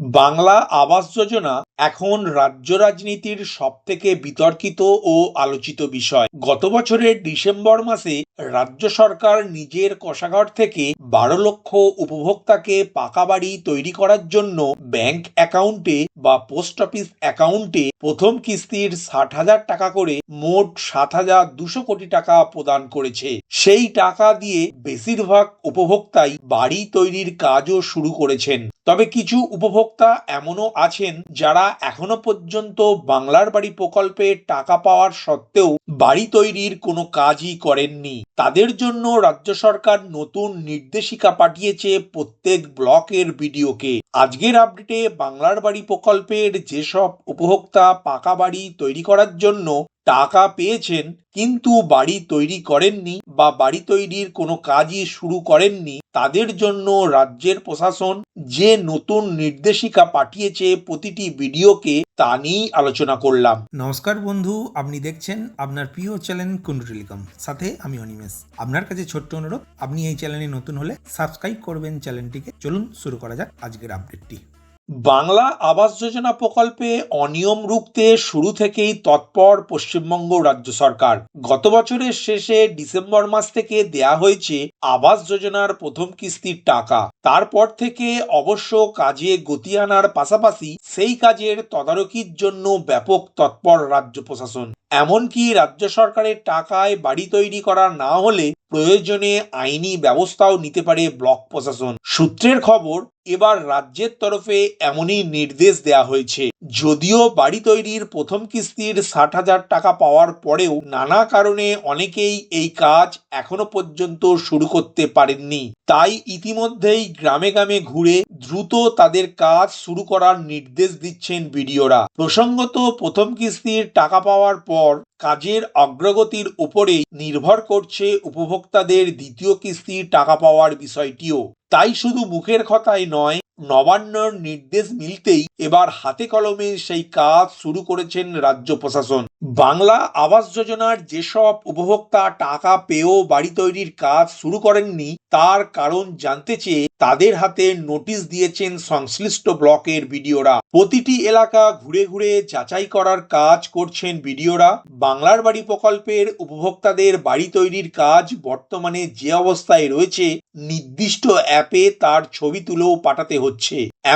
বাংলা আবাস যোজনা এখন রাজ্য রাজনীতির সবথেকে বিতর্কিত ও আলোচিত বিষয়। গত বছরের ডিসেম্বর মাসে রাজ্য সরকার নিজের কোষাগার থেকে বারো লক্ষ উপভোক্তাকে পাকা বাড়ি তৈরি করার জন্য ব্যাংক অ্যাকাউন্টে বা পোস্ট অফিস অ্যাকাউন্টে প্রথম কিস্তির ষাট হাজার টাকা করে মোট সাত হাজার দুশো কোটি টাকা প্রদান করেছে। সেই টাকা দিয়ে বেশিরভাগ উপভোক্তাই বাড়ি তৈরির কাজও শুরু করেছেন। তবে কিছু উপভোক্তা এমনও আছেন যারা এখনও পর্যন্ত বাংলার বাড়ি প্রকল্পে টাকা পাওয়ার সত্ত্বেও বাড়ি তৈরির কোনো কাজই করেননি। তাদের জন্য রাজ্য সরকার নতুন নির্দেশিকা পাঠিয়েছে প্রত্যেক ব্লকের বিডিওকে। আজকের আপডেটে বাংলার বাড়ি প্রকল্পের যেসব উপভোক্তা পাকা বাড়ি তৈরি করার জন্য টাকা পেয়েছেন, কিন্তু বাড়ি তৈরি করেননি বা বাড়ি তৈরির কোনো কাজই শুরু করেননি, তাদের জন্য রাজ্যের প্রশাসন যে নতুন নির্দেশিকা পাঠিয়েছে প্রতিটি ভিডিওকে, তা নিয়েই আলোচনা করলাম। নমস্কার বন্ধু, আপনি দেখছেন আপনার প্রিয় চ্যানেল কুন্ডু টেলিকম সাথে আমি অনিমেষ। আপনার কাছে ছোট্ট অনুরোধ, আপনি এই চ্যানেলে নতুন হলে সাবস্ক্রাইব করবেন চ্যানেলটিকে। চলুন শুরু করা যাক আজকের আপডেটটি। বাংলা আবাস যোজনা প্রকল্পে অনিয়ম রুখতে শুরু থেকেই তৎপর পশ্চিমবঙ্গ রাজ্য সরকার। গত বছরের শেষে ডিসেম্বর মাস থেকে দেয়া হয়েছে আবাস যোজনার প্রথম কিস্তির টাকা। তারপর থেকে অবশ্য কাজে গতি আনার পাশাপাশি সেই কাজের তদারকির জন্য ব্যাপক তৎপর রাজ্য প্রশাসন। এমনকি রাজ্য সরকারের টাকায় বাড়ি তৈরি করা না হলে প্রয়োজনে আইনি ব্যবস্থাও নিতে পারে ব্লক প্রশাসন। সূত্রের খবর, এবার রাজ্যের তরফে এমনই নির্দেশ দেয়া হয়েছে। যদিও বাড়ি তৈরির প্রথম কিস্তির ষাট হাজার টাকা পাওয়ার পরেও নানা কারণে অনেকেই এই কাজ এখনও পর্যন্ত শুরু করতে পারেননি। তাই ইতিমধ্যেই গ্রামে গ্রামে ঘুরে দ্রুত তাদের কাজ শুরু করার নির্দেশ দিচ্ছেন বিডিওরা। প্রসঙ্গত, প্রথম কিস্তির টাকা পাওয়ার পর কাজের অগ্রগতির উপরেই নির্ভর করছে উপভোক্তাদের দ্বিতীয় কিস্তির টাকা পাওয়ার বিষয়টিও। তাই শুধু মুখের কথাই নয় নবান্নর নির্দেশ মিলতেই এবার হাতে কলমে সেই কাজ শুরু করেছেন রাজ্য প্রশাসন। বাংলা আবাস যোজনার যেসব উপভোক্তা টাকা পেয়েও বাড়ি তৈরির কাজ শুরু করেননি, তার কারণ জানতে চেয়ে তাদের হাতে নোটিশ দিয়েছেন সংশ্লিষ্ট ব্লকের বিডিওরা। প্রতিটি এলাকা ঘুরে ঘুরে যাচাই করার কাজ করছেন বিডিওরা। বাংলার বাড়ি প্রকল্পের উপভোক্তাদের বাড়ি তৈরির কাজ বর্তমানে যে অবস্থায় রয়েছে, নির্দিষ্ট অ্যাপে তার ছবি তুলেও পাঠাতে হচ্ছে।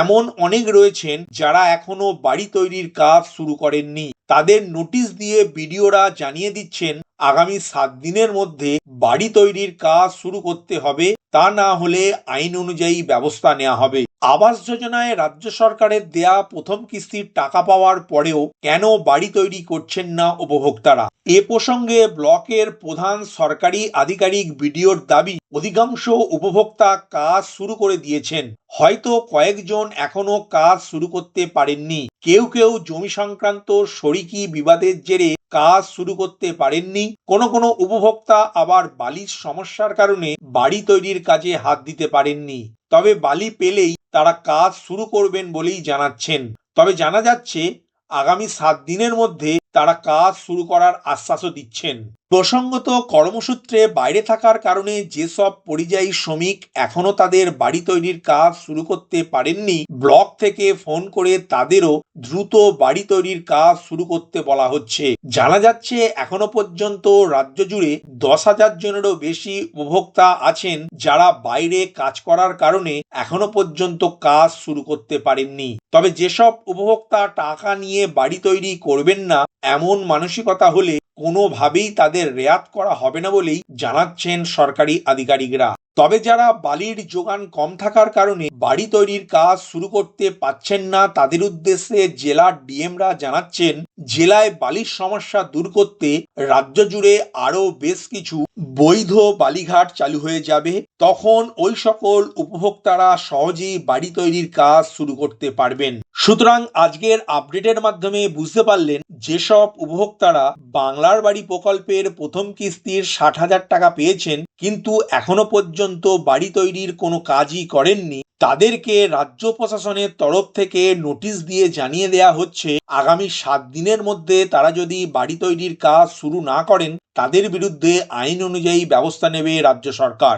এমন অনেক রয়েছেন যারা এখনও বাড়ি তৈরির কাজ শুরু করেননি। তাদের নোটিশ দিয়ে বিডিওরা জানিয়ে দিচ্ছেন, আগামী সাত দিনের মধ্যে বাড়ি তৈরির কাজ শুরু করতে হবে। তা না হলে আইন অনুযায়ী ব্যবস্থা নেওয়া হবে। আবাস যোজনায় রাজ্য সরকারের দেয়া প্রথম কিস্তির টাকা পাওয়ার পরেও কেন বাড়ি তৈরি করছেন না উপভোক্তারা? এ প্রসঙ্গে ব্লকের প্রধান সরকারি আধিকারিক বিডিওর দাবি, অধিকাংশ উপভোক্তা কাজ শুরু করে দিয়েছেন। হয়তো কয়েকজন এখনও কাজ শুরু করতে পারেননি। কেউ কেউ জমি সংক্রান্ত শরিকি বিবাদের জেরে কাজ শুরু করতে পারেননি। কোনো কোনো উপভোক্তা আবার বালির সমস্যার কারণে বাড়ি তৈরির কাজে হাত দিতে পারেননি। তবে বালি পেলেই তারা কাজ শুরু করবেন বলেই জানাচ্ছেন। তবে জানা যাচ্ছে আগামী সাত দিনের মধ্যে তারা কাজ শুরু করার আশ্বাসও দিচ্ছেন। প্রসঙ্গত কর্মসূত্রে বাইরে থাকার কারণে যেসব পরিযায়ী শ্রমিক এখনও তাদের বাড়ি তৈরির কাজ শুরু করতে পারেননি, ব্লক থেকে ফোন করে তাদেরও দ্রুত বাড়ি তৈরির কাজ শুরু করতে বলা হচ্ছে। জানা যাচ্ছে, এখনও পর্যন্ত রাজ্য জুড়ে দশ হাজার জনেরও বেশি উপভোক্তা আছেন যারা বাইরে কাজ করার কারণে এখনও পর্যন্ত কাজ শুরু করতে পারেননি। তবে যেসব উপভোক্তা টাকা নিয়ে বাড়ি তৈরি করবেন না এমন মানসিকতা হলে কোনোভাবেই তাদের রেয়াত করা হবে না বলেই জানাচ্ছেন সরকারি আধিকারিকরা। তবে যারা বালির যোগান কম থাকার কারণে বাড়ি তৈরির কাজ শুরু করতে পাচ্ছেন না, তাদের উদ্দেশ্যে জেলার ডিএমরা জানাচ্ছেন, জেলায় বালির সমস্যা দূর করতে রাজ্য জুড়ে আরও বেশ কিছু বৈধ বালিঘাট চালু হয়ে যাবে। তখন ওই সকল উপভোক্তারা সহজেই বাড়ি তৈরির কাজ শুরু করতে পারবেন। সুতরাং আজকের আপডেটের মাধ্যমে বুঝতে পারলেন, যেসব উপভোক্তারা বাংলার বাড়ি প্রকল্পের প্রথম কিস্তির ষাট হাজার টাকা পেয়েছেন কিন্তু এখনও পর্যন্ত বাড়ি তৈরির কোনো কাজই করেননি। তাদেরকে রাজ্য প্রশাসনের তরফ থেকে নোটিশ দিয়ে জানিয়ে দেয়া হচ্ছে, আগামী সাত দিনের মধ্যে তারা যদি বাড়ি তৈরির কাজ শুরু না করেন, তাদের বিরুদ্ধে আইন অনুযায়ী ব্যবস্থা নেবে রাজ্য সরকার।